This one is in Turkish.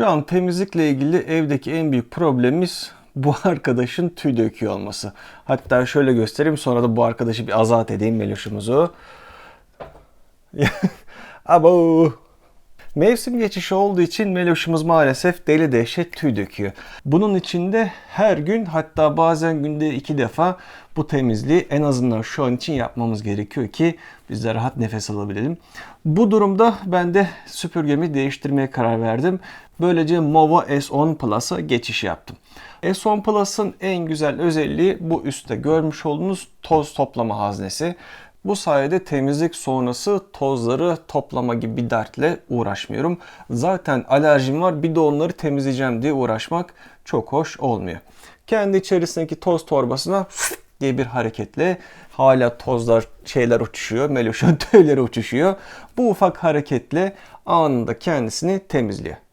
Şu an temizlikle ilgili evdeki en büyük problemimiz bu arkadaşın tüy döküyor olması. Hatta şöyle göstereyim sonra da bu arkadaşı bir azat edeyim Meloş'umuzu. Abo. Mevsim geçişi olduğu için Meloş'umuz maalesef deli dehşet tüy döküyor. Bunun için de her gün hatta bazen günde iki defa bu temizliği en azından şu an için yapmamız gerekiyor ki biz de rahat nefes alabilelim. Bu durumda ben de süpürgemi değiştirmeye karar verdim. Böylece Movo S10 Plus'a geçiş yaptım. S10 Plus'ın en güzel özelliği bu üstte görmüş olduğunuz toz toplama haznesi. Bu sayede temizlik sonrası tozları toplama gibi bir dertle uğraşmıyorum. Zaten alerjim var bir de onları temizleyeceğim diye uğraşmak çok hoş olmuyor. Kendi içerisindeki toz torbasına diye bir hareketle hala tozlar şeyler uçuşuyor. Meloşan tüyleri uçuşuyor. Bu ufak hareketle anında kendisini temizliyor.